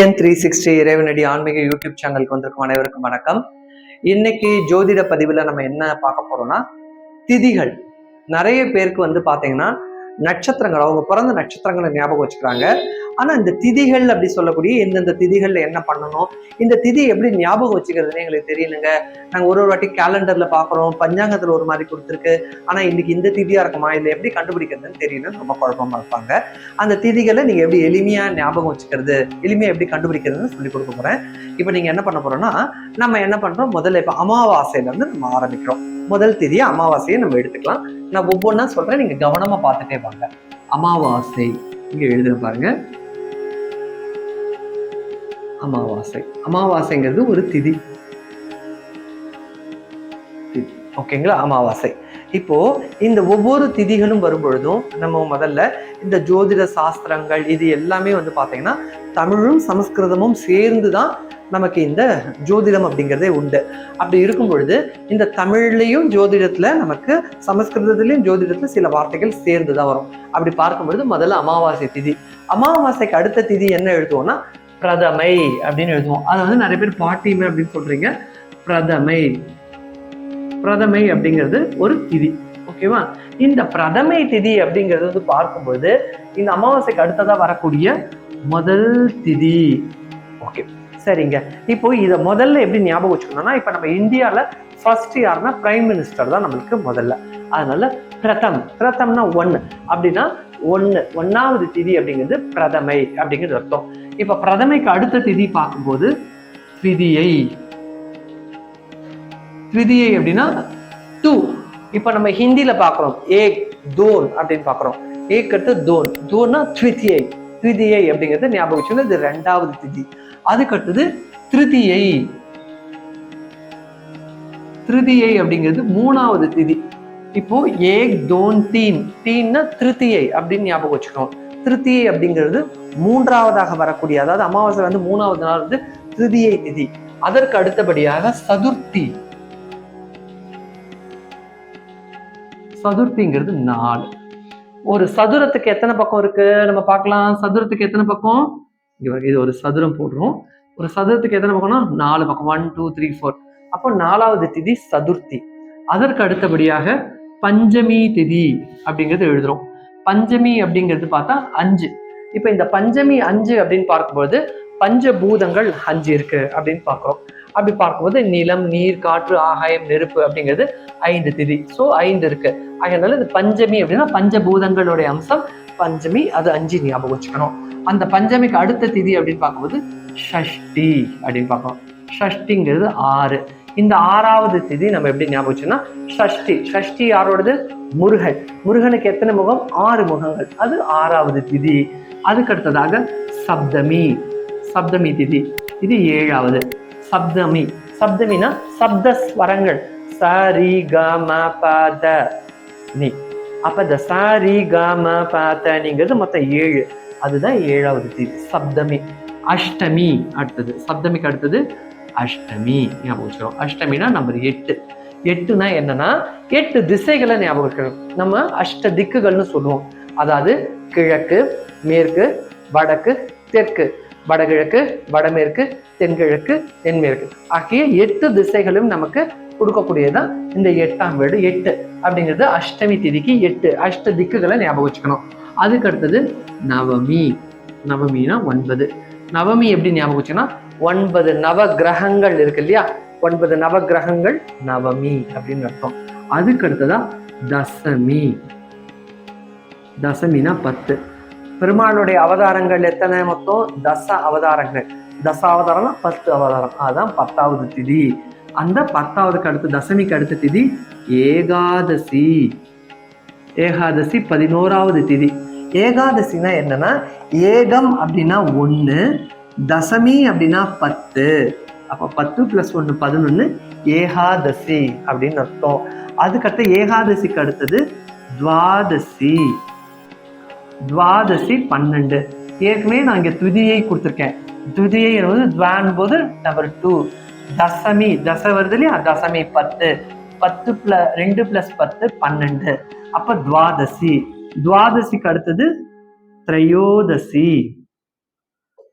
TN three sixty இறைவனடி ஆன்மீக YouTube சேனலுக்கு வந்திருக்கும் அனைவருக்கும் வணக்கம். இன்னைக்கு ஜோதிட பதிவில் நம்ம என்ன பார்க்க போறோம்னா திதிகள். நிறைய பேருக்கு வந்து பார்த்தீங்கன்னா நட்சத்திரங்கள் அவங்க பிறந்த நட்சத்திரங்களை ஞாபகம் வச்சுக்கிறாங்க. ஆனால் இந்த திதிகள் அப்படி சொல்லக்கூடிய எந்தெந்த திதிகளில் என்ன பண்ணணும் இந்த திதி எப்படி ஞாபகம் வச்சுக்கிறதுன்னு எங்களுக்கு தெரியணுங்க. நாங்கள் ஒரு ஒரு வாட்டி கேலண்டரில் பார்க்குறோம் பஞ்சாங்கத்தில் ஒரு மாதிரி கொடுத்துருக்கு. ஆனால் இன்னைக்கு இந்த திதியாக இருக்குமா இல்லை எப்படி கண்டுபிடிக்கிறதுன்னு தெரியலன்னு ரொம்ப குழப்பமா இருப்பாங்க. அந்த திதிகளை நீங்கள் எப்படி எளிமையாக ஞாபகம் வச்சுக்கிறது எளிமையாக எப்படி கண்டுபிடிக்கிறதுன்னு சொல்லி கொடுக்க போகிறேன் இப்போ நீங்கள் என்ன பண்ண போறோம்னா நம்ம என்ன பண்ணுறோம் முதல்ல இப்போ அமாவாசையிலேருந்து நம்ம ஆரம்பிக்கிறோம். முதல் திதியை அமாவாசையை நம்ம எடுத்துக்கலாம். நான் ஒவ்வொன்றா சொல்கிறேன் நீங்கள் கவனமாக பார்த்துட்டே வாங்க. அமாவாசை இங்கே எழுதுற பாருங்க. அமாவாசை. அமாவாசைங்கிறது ஒரு திதி. ஓகேங்களா? அமாவாசை. இப்போ இந்த ஒவ்வொரு திதிகளும் வரும்பொழுதும் நம்ம முதல்ல இந்த ஜோதிட சாஸ்திரங்கள் இது எல்லாமே வந்து பார்த்தீங்கன்னா தமிழும் சமஸ்கிருதமும் சேர்ந்து தான் நமக்கு இந்த ஜோதிடம் அப்படிங்கிறதே உண்டு. அப்படி இருக்கும் பொழுது இந்த தமிழ்லையும் ஜோதிடத்துல நமக்கு சமஸ்கிருதத்துலேயும் ஜோதிடத்துல சில வார்த்தைகள் சேர்ந்து தான் வரும். அப்படி பார்க்கும்பொழுது முதல்ல அமாவாசை திதி. அமாவாசைக்கு அடுத்த திதி என்ன எழுதுவோம்னா பிரதமை அப்படின்னு எழுதுவோம். அதை வந்து நிறைய பேர் பாட்டிமை அப்படின்னு சொல்றீங்க. பிரதமை. பிரதமை அப்படிங்கிறது ஒரு திதி. ஓகேவா இந்த பிரதமை திதி அப்படிங்கிறது வந்து பார்க்கும்போது இந்த அமாவாசைக்கு அடுத்ததா வரக்கூடிய முதல் திதி. ஓகே சரிங்க. இப்போ இதை முதல்ல எப்படி ஞாபகம் வச்சுக்கணும்னா இப்போ நம்ம இந்தியாவில் ஃபர்ஸ்ட் யாருன்னா பிரைம் மினிஸ்டர் தான் நம்மளுக்கு முதல்ல. அதனால பிரதம் பிரதம்னா ஒன்று அப்படின்னா ஒன்று ஒன்றாவது திதி அப்படிங்கிறது பிரதமை அப்படிங்கிறது அர்த்தம். இப்போ பிரதமைக்கு அடுத்த திதி பார்க்கும்போது திதியை. த்விதியை அப்படின்னா டூ இப்போ நம்ம ஹிந்தியில் பார்க்குறோம் ஏக் தோன் அப்படின்னு பார்க்குறோம். ஏக் அடுத்து தோன். தோன்னா த்விதியை திருதியை அப்படிங்கிறது ஞாபகம் வச்சுக்கணும் இது ரெண்டாவது திதி. அதுக்கடுத்தது திருதியை. திருதியை அப்படிங்கிறது மூணாவது திதி. இப்போ ஏக் தோன் தீன். தீன்னா திருத்தியை அப்படின்னு ஞாபகம் வச்சுக்கணும் திருத்தியை அப்படிங்கிறது மூன்றாவதாக வரக்கூடிய அதாவது அமாவாசை வந்து மூணாவது நாள் வந்து திருதியை திதி. அதற்கு அடுத்தபடியாக சதுர்த்தி. சதுர்த்திங்கிறது நாலு ஒரு சதுரத்துக்கு எத்தனை பக்கம் இருக்கு? நம்ம பார்க்கலாம். சதுரத்துக்கு எத்தனை பக்கம்? இது ஒரு சதுரம் போடுறோம். ஒரு சதுரத்துக்கு எத்தனை பக்கம்னா? நாலு பக்கம். ஒன் டூ த்ரீ ஃபோர் அப்போ நாலாவது திதி சதுர்த்தி. அதற்கு அடுத்தபடியாக பஞ்சமி திதி அப்படிங்கிறது எழுதுறோம். பஞ்சமி அப்படிங்கிறது பார்த்தா அஞ்சு. இப்போ இந்த பஞ்சமி அஞ்சு அப்படின்னு பார்க்கும்போது பஞ்சபூதங்கள் அஞ்சு இருக்கு அப்படின்னு பார்க்குறோம். அப்படி பார்க்கும்போது நிலம் நீர் காற்று ஆகாயம் நெருப்பு அப்படிங்கிறது ஐந்து திதி. ஸோ ஐந்து இருக்கு. அதனால இது பஞ்சமி அப்படின்னா பஞ்சபூதங்களுடைய அம்சம். பஞ்சமி அது அஞ்சு ஞாபகம் வச்சுக்கணும். அந்த பஞ்சமிக்கு அடுத்த திதி அப்படின்னு பார்க்கும்போது ஷஷ்டி அப்படின்னு பார்க்கணும். ஷஷ்டிங்கிறது ஆறு. இந்த ஆறாவது திதி நம்ம எப்படி ஞாபகம் வச்சோம்னா ஷஷ்டி. ஷஷ்டி யாரோடது? முருகன். முருகனுக்கு எத்தனை முகம்? ஆறு முகங்கள். அது ஆறாவது திதி. அதுக்கு அடுத்ததாக சப்தமி. சப்தமி திதி. இது ஏழாவது. சப்தமி. சப்தமினா சப்த ஸ்வரங்கள் சரி கம பாத ப நீ அப்ப இந்த சாரி க ம மொத்தம் ஏழு. அதுதான் ஏழாவது திதி. சப்தமி. அஷ்டமி அடுத்தது. சப்தமிக்கு அடுத்தது அஷ்டமி ஞாபகம் வச்சுக்கிறோம் அஷ்டமினா நம்பர் எட்டு. எட்டுனா என்னன்னா எட்டு திசைகளை ஞாபகம் நம்ம அஷ்ட திக்குகள்னு சொல்லுவோம். அதாவது கிழக்கு மேற்கு வடக்கு தெற்கு. வடகிழக்கு வடமேற்கு தென்கிழக்கு தென்மேற்கு. ஆகிய எட்டு திசைகளும் நமக்கு கொடுக்கக்கூடியதான் இந்த எட்டாம் வீடு எட்டு அப்படிங்கிறது அஷ்டமி திதிக்கு எட்டு. அஷ்ட திக்குகளை ஞாபகம் வச்சுக்கணும். அதுக்கு அடுத்தது நவமி. நவமினா ஒன்பது. நவமி எப்படி ஞாபகம் வச்சுன்னா ஒன்பது நவ கிரகங்கள் இருக்கு இல்லையா? ஒன்பது நவ கிரகங்கள் நவமி அப்படின்னு அர்த்தம். அதுக்கு அடுத்ததா தசமி. தசமினா பத்து. பெருமாளுடைய அவதாரங்கள் எத்தனை மொத்தம்? தச அவதாரங்கள். தச அவதாரம்னா பத்து அவதாரம். அதுதான் பத்தாவது திதி. அந்த பத்தாவதுக்கு அடுத்து தசமிக்கு அடுத்த திதி ஏகாதசி. ஏகாதசி பதினோராவது திதி. ஏகாதசினா என்னன்னா ஏகம் அப்படின்னா ஒன்று தசமி அப்படின்னா பத்து. அப்போ பத்து ப்ளஸ் ஒன்று பதினொன்று ஏகாதசி அப்படின்னு அர்த்தம். அதுக்கடுத்து ஏகாதசிக்கு அடுத்தது துவாதசி. துவாதசி பன்னெண்டு. ஏற்கனவே நான் இங்கே துதியை கொடுத்துருக்கேன். துதியை வந்து துவான் போது நம்பர் டூ தசமி தச வருது இல்லையா? தசமி பத்து. பத்து பிள ரெண்டு பிளஸ் பத்து பன்னெண்டு. அப்ப துவாதசி. துவாதசிக்கு அடுத்தது திரையோதசி.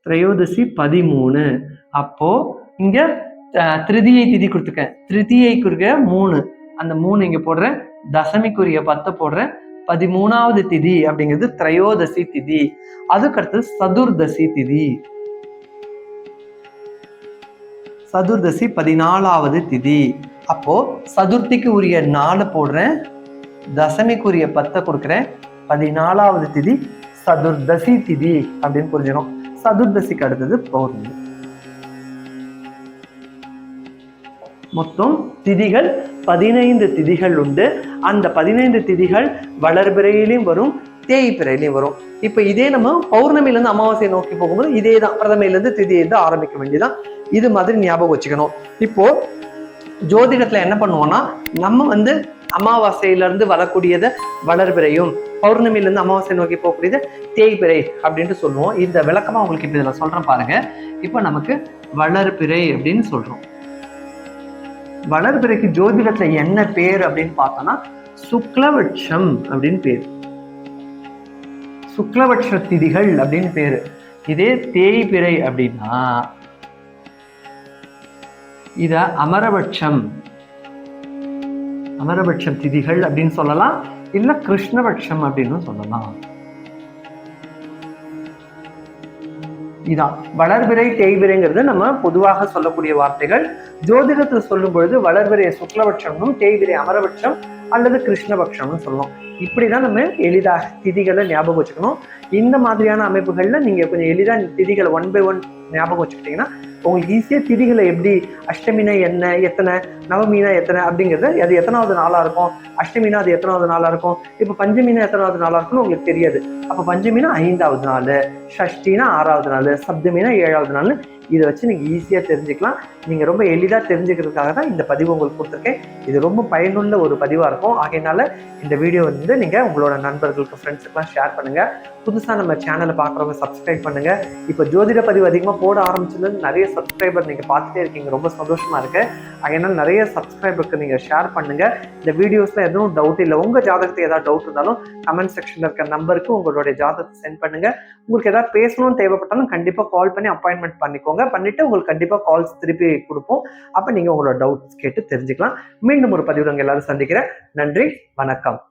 திரையோதசி பதிமூணு. அப்போ இங்க திருதியை திதி கொடுத்துருக்கேன். திருதியை குறுக்க மூணு. அந்த மூணு இங்க போடுறேன். தசமிக்குரிய பத்தை போடுறேன். பதிமூணாவது திதி அப்படிங்கிறது திரையோதசி திதி. அதுக்கடுத்து சதுர்தசி திதி. சதுர்தசி பதினாலாவது திதி. அப்போ சதுர்த்திக்கு உரிய நாலு போடுறேன். தசமிக்குரிய பத்தை கொடுக்குறேன். பதினாலாவது திதி சதுர்தசி திதி அப்படின்னு புரிஞ்சிடும் சதுர்தசிக்கு அடுத்தது பௌர்ணமி. மொத்தம் திதிகள் பதினைந்து திதிகள் உண்டு. அந்த பதினைந்து திதிகள் வளர்பிறையிலையும் வரும் தேய்பிறையிலையும் வரும். இப்போ இதே நம்ம பௌர்ணமியிலேருந்து அமாவாசையை நோக்கி போகும்போது இதே தான் பிரதமையிலேருந்து திதியிலேருந்து ஆரம்பிக்க வேண்டியதான் இது மாதிரி ஞாபகம் வச்சுக்கணும். இப்போ ஜோதிடத்தில் என்ன பண்ணுவோம்னா நம்ம வந்து அமாவாசையிலேருந்து வரக்கூடியதை வளர்பிறையும் பௌர்ணமியிலேருந்து அமாவாசை நோக்கி போகக்கூடியது தேய்பிறை அப்படின்ட்டு சொல்லுவோம். இந்த விளக்கமாக உங்களுக்கு இப்போ இதில் சொல்கிறேன் பாருங்கள் இப்போ நமக்கு வளர்பிறை அப்படின்னு சொல்கிறோம் வளர்பிறைக்கு ஜோதிடத்துல என்ன பேர் அப்படின்னு பார்த்தோம்னா சுக்லவட்சம் அப்படின்னு பேர். சுக்லவட்ச திதிகள் அப்படின்னு பேரு. இதே தேய்பிறை அப்படின்னா இத அமரபட்சம் அமரபட்சம் திதிகள் அப்படின்னு சொல்லலாம் இல்ல கிருஷ்ணபட்சம் அப்படின்னு சொல்லலாம். இதான் வளர்பிறை தேய்பிரைங்கிறது நம்ம பொதுவாக சொல்லக்கூடிய வார்த்தைகள். ஜோதிடத்தில் சொல்லும் பொழுது வளர்பிறை சுக்லபட்சம்னும் தேய்பிரை அமரபட்சம் அல்லது கிருஷ்ணபட்சம்னு சொல்லணும் இப்படிதான் நம்ம எளிதாக திதிகளை ஞாபகம் வச்சுக்கணும். இந்த மாதிரியான அமைப்புகளில் நீங்க கொஞ்சம் எளிதாக திதிகளை ஒன் பை ஒன் ஞாபகம் வச்சுக்கிட்டீங்கன்னா உங்களுக்கு ஈஸியாக திதிகளை எப்படி அஷ்டமினா என்ன எத்தனை நவமீனா எத்தனை அப்படிங்கிறது அது எத்தனாவது நாளாக இருக்கும் அஷ்டமினா அது எத்தனாவது நாளாக இருக்கும் இப்போ பஞ்சமினா எத்தனாவது நாளாக இருக்கும்னு உங்களுக்கு தெரியாது. அப்போ பஞ்சமினா ஐந்தாவது நாள் ஷஷ்டினா ஆறாவது நாள் சப்தமினா ஏழாவது நாள் இதை வச்சு நீங்கள் ஈஸியாக தெரிஞ்சுக்கலாம். நீங்கள் ரொம்ப எளிதாக தெரிஞ்சுக்கிறதுக்காக தான் இந்த பதிவு உங்களுக்கு கொடுத்துருக்கேன். இது ரொம்ப பயனுள்ள ஒரு பதிவாக இருக்கும். ஆகையினால இந்த வீடியோ வந்து நீங்கள் உங்களோட நண்பர்களுக்கு ஃப்ரெண்ட்ஸுக்கெலாம் ஷேர் பண்ணுங்கள் புதுசாக நம்ம சேனலை பார்க்குறவங்க சப்ஸ்கிரைப் பண்ணுங்கள் இப்போ ஜோதிட பதிவு அதிகமாக போட ஆரம்பிச்சது நிறைய சப்ஸ்கிரைபர் நீங்கள் பார்த்துட்டே இருக்கீங்க. ரொம்ப சந்தோஷமாக இருக்குது அதனால நிறைய சப்ஸ்கிரைபருக்கு நீங்கள் ஷேர் பண்ணுங்கள் இந்த வீடியோஸில் எதுவும் டவுட் இல்லை. உங்கள் ஜாதகத்துக்கு ஏதாவது டவுட் இருந்தாலும் கமெண்ட் செக்ஷனில் இருக்க நம்பருக்கு உங்களுடைய ஜாதகத்தை சென்ட் பண்ணுங்கள் உங்களுக்கு ஏதாவது பேசணும்னு தேவைப்பட்டாலும் கண்டிப்பாக கால் பண்ணி அப்பாயின்மெண்ட் பண்ணிக்கோங்க. பண்ணிட்டு உங்களுக்கு கண்டிப்பாக கால்ஸ் திருப்பி கொடுப்போம். அப்போ நீங்கள் உங்களோட டவுட்ஸ் கேட்டு தெரிஞ்சுக்கலாம். மீண்டும் ஒரு பதிவு நாங்கள் எல்லாரும் சந்திக்கிறேன். நன்றி வணக்கம்.